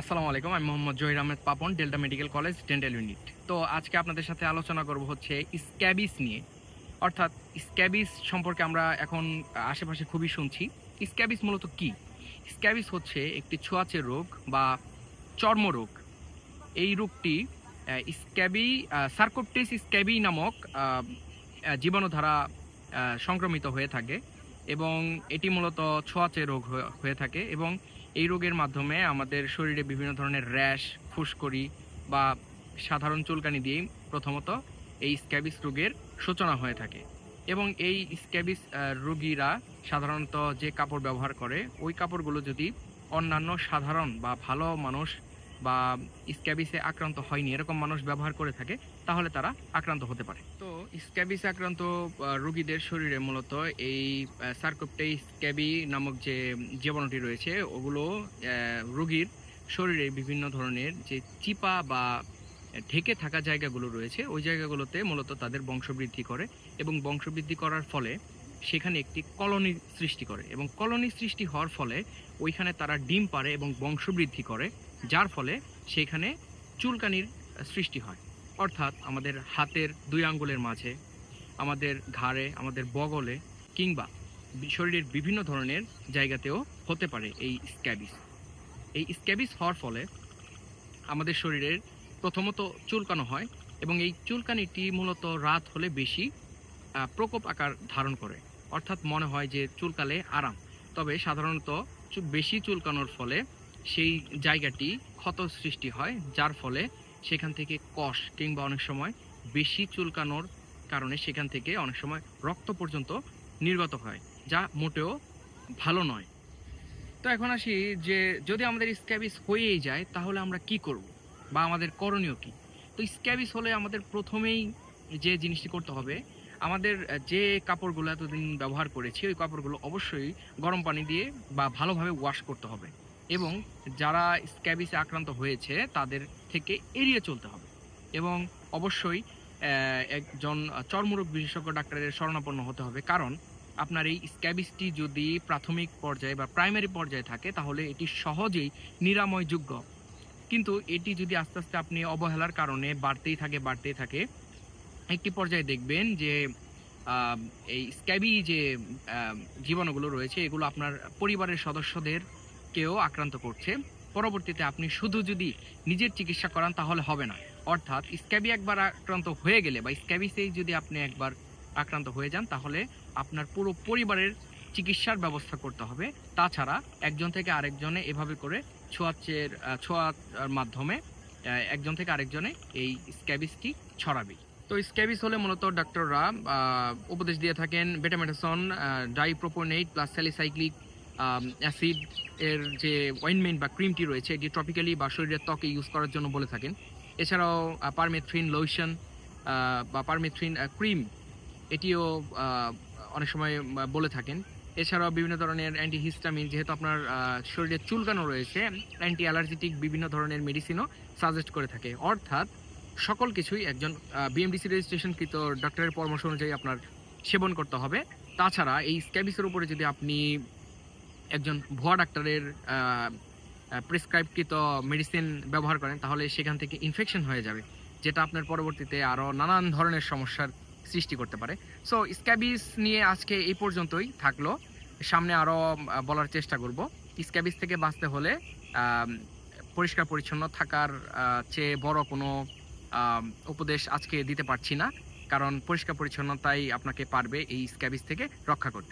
আসসালামু আলাইকুম আমি Mohammad Zahir Ahmed Papan delta medical college dental unit. তো আজকে আপনাদের সাথে আলোচনা করব হচ্ছে স্ক্যাবিস নিয়ে। অর্থাৎ স্ক্যাবিস সম্পর্কে আমরা এখন আশেপাশে খুবই শুনছি। স্ক্যাবিস মূলত কি? স্ক্যাবিস হচ্ছে একটি ছোঁয়াচে রোগ বা চর্মরোগ এই রোগটি স্ক্যাবি সার্কোপটিস স্ক্যাবি নামক আহ, আহ, জীবাণু দ্বারা আহ, সংক্রমিত হয়ে থাকে এবং এটি মূলত ছোঁয়াচে রোগ হয়ে থাকে এবং এই রোগের মাধ্যমে আমাদের শরীরে বিভিন্ন ধরনের র্যাশ, ফুসকড়ি বা সাধারণ চুলকানি দিয়েই প্রথমত এই স্ক্যাবিস রোগের সূচনা হয়ে থাকে। এবং এই স্ক্যাবিস রোগীরা সাধারণত যে কাপড় ব্যবহার করে, ওই কাপড়গুলো যদি অন্যান্য সাধারণ বা ভালো মানুষ বা স্ক্যাবিসে আক্রান্ত হয়নি, এরকম মানুষ ব্যবহার করে থাকে, তাহলে তারা আক্রান্ত হতে পারে। তো স্ক্যাবিসে আক্রান্ত রোগীদের শরীরে মূলত এই সার্কোপটাই স্ক্যাবি নামক যে জীবাণুটি রয়েছে, ওগুলো রোগীর শরীরে বিভিন্ন ধরনের যে চিপা বা ঢেকে থাকা জায়গাগুলো রয়েছে, ওই জায়গাগুলোতে মূলত তাদের বংশবৃদ্ধি করে এবং বংশবৃদ্ধি করার ফলে সেখানে একটি কলোনি সৃষ্টি করে এবং কলোনি সৃষ্টি হওয়ার ফলে ওইখানে তারা ডিম পারে এবং বংশবৃদ্ধি করে। যার ফলে সেখানে চুলকানির সৃষ্টি হয়। অর্থাৎ আমাদের হাতের দুই আঙ্গুলের মাঝে, আমাদের ঘাড়ে, আমাদের বগলে কিংবা শরীরের বিভিন্ন ধরনের জায়গাতেও হতে পারে এই স্ক্যাবিস। এই স্ক্যাবিস হওয়ার ফলে আমাদের শরীরের প্রথমত চুলকানো হয় এবং এই চুলকানিটি মূলত রাত হলে বেশি প্রকোপ আকার ধারণ করে। অর্থাৎ মনে হয় যে চুলকালে আরাম। তবে সাধারণত বেশি চুলকানোর ফলে সেই জায়গাটি ক্ষত সৃষ্টি হয়, যার ফলে সেখান থেকে কষ কিংবা অনেক সময় বেশি চুলকানোর কারণে সেখান থেকে অনেক সময় রক্ত পর্যন্ত নির্গত হয়, যা মোটেও ভালো নয়। তো এখন আসি যে যদি আমাদের স্ক্যাবিস হয়েই যায়, তাহলে আমরা কি করব? বা আমাদের করণীয় কি? তো স্ক্যাবিস হলে আমাদের প্রথমেই যে জিনিসটি করতে হবে, আমাদের যে কাপড়গুলো এতদিন ব্যবহার করেছি, ওই কাপড়গুলো অবশ্যই গরম পানি দিয়ে বা ভালোভাবে ওয়াশ করতে হবে। এবং যারা স্ক্যাবিসে আক্রান্ত হয়েছে, তাদের থেকে এড়িয়ে চলতে হবে। এবং অবশ্যই একজন চর্মরোগ বিশেষজ্ঞ ডাক্তারের শরণাপন্ন হতে হবে। কারণ, আপনার এই স্ক্যাবিসটি যদি প্রাথমিক পর্যায়ে বা প্রাইমারি পর্যায়ে থাকে, তাহলে এটি সহজেই নিরাময়যোগ্য। কিন্তু এটি যদি আস্তে আস্তে আপনি অবহেলার কারণে বাড়তেই থাকে বাড়তেই থাকে, একটি পর্যায়ে দেখবেন যে এই স্ক্যাবি যে জীবাণুগুলো রয়েছে, এগুলো আপনার পরিবারের সদস্যদের কেউ আক্রান্ত করছে। পরবর্তীতে আপনি শুধু যদি নিজের চিকিৎসা করান, তাহলে হবে না। অর্থাৎ স্ক্যাবি একবার আক্রান্ত হয়ে গেলে বা স্ক্যাবিসেই যদি আপনি একবার আক্রান্ত হয়ে যান, তাহলে আপনার পুরো পরিবারের চিকিৎসার ব্যবস্থা করতে হবে। তাছাড়া একজন থেকে আরেকজনে এভাবে করে ছোঁয়াচের ছোঁয়ার মাধ্যমে একজন থেকে আরেকজনে এই স্ক্যাবিসটি ছড়াবে। তো স্ক্যাবিস হলে মূলত ডাক্তাররা উপদেশ দিয়ে থাকেন বেটামেটাসন ডাইপ্রোপোনেট প্লাস স্যালিসাইক্লিক অ্যাসিড এর যে অয়েনমেন্ট বা ক্রিমটি রয়েছে, এটি টপিক্যালি বা শরীরের ত্বকে ইউজ করার জন্য বলে থাকেন। এছাড়াও পারমেথ্রিন লোশন বা পারমেথ্রিন ক্রিম এটিও অনেক সময় বলে থাকেন। এছাড়াও বিভিন্ন ধরনের অ্যান্টিহিস্টামিন যেহেতু আপনার শরীরে চুলকানো রয়েছে অ্যান্টি অ্যালার্জেটিক বিভিন্ন ধরনের মেডিসিনও সাজেস্ট করে থাকে। অর্থাৎ, সকল কিছুই একজন বিএমডিসি রেজিস্ট্রেশনকৃত ডক্টরের পরামর্শ অনুযায়ী আপনার সেবন করতে হবে। তাছাড়া, এই স্ক্যাবিসের উপরে যদি আপনি একজন ভুয়া ডাক্তারের প্রেসক্রাইবকৃত মেডিসিন ব্যবহার করেন, তাহলে সেখান থেকে ইনফেকশন হয়ে যাবে, যেটা আপনার পরবর্তীতে আরও নানান ধরনের সমস্যার সৃষ্টি করতে পারে। সো স্ক্যাবিস নিয়ে আজকে এই পর্যন্তই থাকল। সামনে আরও বলার চেষ্টা করব। স্ক্যাবিস থেকে বাঁচতে হলে পরিষ্কার পরিচ্ছন্ন থাকার চেয়ে বড় কোনো উপদেশ আজকে দিতে পারছি না, কারণ পরিষ্কার পরিচ্ছন্নতাই আপনাকে পারবে এই স্ক্যাবিস থেকে রক্ষা করতে।